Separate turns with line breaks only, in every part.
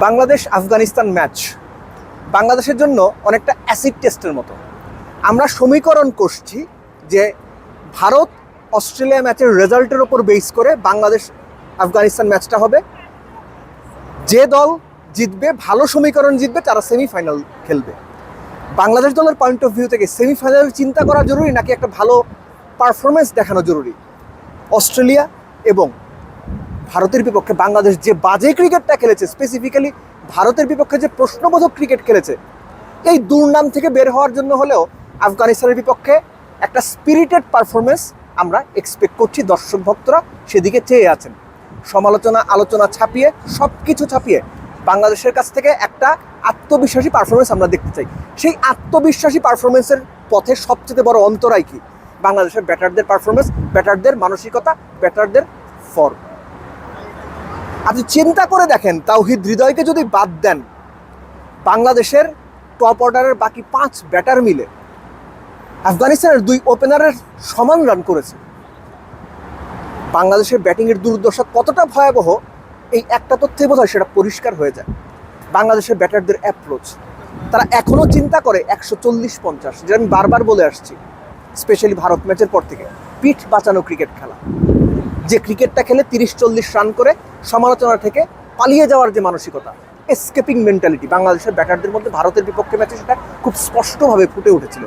Bangladesh Afghanistan match. বাংলাদেশের জন্য অনেকটা অ্যাসিড টেস্টের মতো। আমরা সমীকরণ করছি যে ভারত অস্ট্রেলিয়া ম্যাচের রেজাল্টের ওপর বেস করে বাংলাদেশ আফগানিস্তান ম্যাচটা হবে। যে দল জিতবে, ভালো সমীকরণ জিতবে, তারা সেমিফাইনাল খেলবে। বাংলাদেশ দলের পয়েন্ট অফ ভিউ থেকে সেমিফাইনাল চিন্তা করা জরুরি নাকি একটা ভালো পারফরমেন্স দেখানো জরুরি? অস্ট্রেলিয়া এবং ভারতের বিপক্ষে বাংলাদেশ যে বাজে ক্রিকেটটা খেলেছে স্পেসিফিক্যালি ভারতের বিপক্ষে যে প্রশ্নবোধক ক্রিকেট খেলেছে, এই দুর্নাম থেকে বের হওয়ার জন্য হলেও আফগানিস্তানের বিপক্ষে একটা স্পিরিটেড পারফরমেন্স আমরা এক্সপেক্ট করছি দর্শক ভক্তরা সেদিকে চেয়ে আছেন। সমালোচনা, আলোচনা ছাপিয়ে সব কিছু ছাপিয়ে বাংলাদেশের কাছ থেকে একটা আত্মবিশ্বাসী পারফরমেন্স আমরা দেখতে চাই। সেই আত্মবিশ্বাসী পারফরমেন্সের পথে সবচেয়ে বড় অন্তরায় কি? বাংলাদেশের ব্যাটারদের পারফরমেন্স ব্যাটারদের মানসিকতা ব্যাটারদের ফর্ম আপনি চিন্তা করে দেখেন, তাওহিদ হৃদয়কে যদি বাদ দেন, বাংলাদেশের টপ অর্ডারের বাকি পাঁচ ব্যাটার মিলে আফগানিস্তানের দুই ওপেনারের সমান রান করেছে। বাংলাদেশের ব্যাটিংয়ের দুর্দশা কতটা ভয়াবহ, এই একটা তথ্যে বোধ সেটা পরিষ্কার হয়ে যায়। বাংলাদেশের ব্যাটারদের অ্যাপ্রোচ তারা এখনও চিন্তা করে একশো চল্লিশ পঞ্চাশ, যেটা আমি বারবার বলে আসছি স্পেশালি ভারত ম্যাচের পর থেকে, পিঠ বাঁচানো ক্রিকেট খেলা। যে ক্রিকেটটা খেলে তিরিশ, চল্লিশ রান করে সমালোচনা থেকে পালিয়ে যাওয়ার যে মানসিকতা এসকেপিং মেন্টালিটি বাংলাদেশের ব্যাটারদের মধ্যে ভারতের বিপক্ষে ম্যাচে সেটা খুব স্পষ্টভাবে ফুটে উঠেছিল।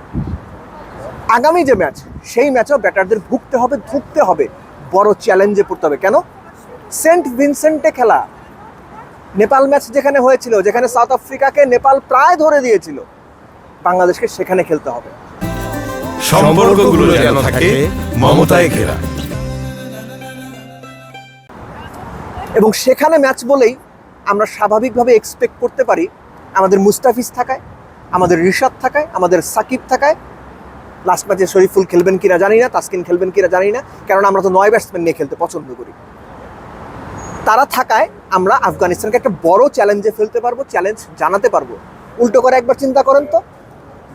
আগামী যে ম্যাচ, সেই ম্যাচেও ব্যাটারদের ভুগতে হবে, ধুকতে হবে, বড় চ্যালেঞ্জে পড়তে হবে। কেন? সেন্ট ভিনসেন্টে খেলা, নেপাল ম্যাচ যেখানে হয়েছিল, যেখানে সাউথ আফ্রিকাকে নেপাল প্রায় ধরে দিয়েছিল, বাংলাদেশকে সেখানে খেলতে হবে।
সম্পর্কগুলো যেন থাকে, মমতায় ঘেরা।
এবং সেখানে ম্যাচ বলেই আমরা স্বাভাবিকভাবে এক্সপেক্ট করতে পারি আমাদের মুস্তাফিজ থাকায়, আমাদের রিশাদ থাকায়, আমাদের সাকিব থাকায়। লাস্ট ম্যাচে শরীফুল খেলবেন কিনা জানি না, তাসকিন খেলবেন কিনা জানি না কারণ আমরা তো নয় ব্যাটসম্যান নিয়ে খেলতে পছন্দ করি। তারা থাকায় আমরা আফগানিস্তানকে একটা বড় চ্যালেঞ্জে ফেলতে পারব চ্যালেঞ্জ জানাতে পারব। উল্টো করে একবার চিন্তা করেন তো,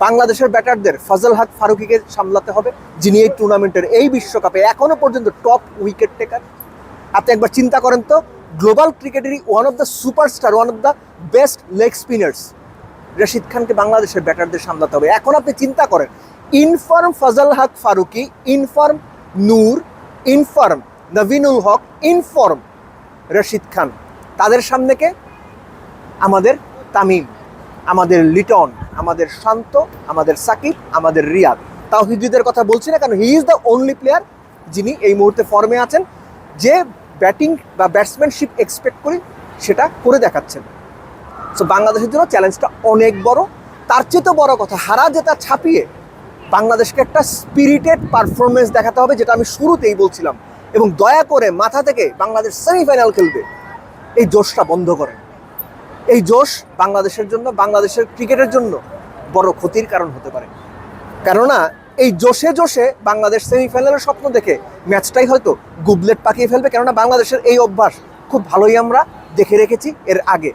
বাংলাদেশের ব্যাটারদের ফজল হক ফারুকিকে সামলাতে হবে, যিনি এই টুর্নামেন্টের এই বিশ্বকাপে এখনও পর্যন্ত টপ উইকেট টেকার আপনি একবার চিন্তা করেন তো, global ক্রিকেটেরই one of the superstar one of the best leg spinners Rashid খানকে বাংলাদেশের ব্যাটারদের সামলাতে হবে। এখন আপনি চিন্তা করেন in form Fazal Haq Farooqi in form Noor in form Naveenul Haq in form Rashid Khan. তাদের সামনে কে? আমাদের তামিম, আমাদের লিটন, আমাদের শান্ত, আমাদের সাকিব, আমাদের রিয়াদ। তাও তাওহিদুদের কথা বলছি না কারণ he is the only player যিনি এই মুহূর্তে ফর্মে আছেন, যে ব্যাটিং বা ব্যাটসম্যানশিপ এক্সপেক্ট করি সেটা করে দেখাচ্ছেন। সো বাংলাদেশের জন্য চ্যালেঞ্জটা অনেক বড়। তার চেয়ে বড় কথা, হারা জেতা ছাপিয়ে বাংলাদেশকে একটা স্পিরিটেড পারফরমেন্স দেখাতে হবে, যেটা আমি শুরুতেই বলছিলাম। এবং দয়া করে মাথা থেকে বাংলাদেশ সেমিফাইনাল খেলবে। এই জোশটা বন্ধ করেন। এই জোশ বাংলাদেশের জন্য, বাংলাদেশের ক্রিকেটের জন্য বড় ক্ষতির কারণ হতে পারে। কেননা এই জোশে জোশে বাংলাদেশ সেমিফাইনালের স্বপ্ন দেখে ম্যাচটাই হয়তো গুবলেট পাকিয়ে ফেলবে, কেননা বাংলাদেশের এই অভ্যাস খুব ভালোই আমরা দেখে রেখেছি এর আগে।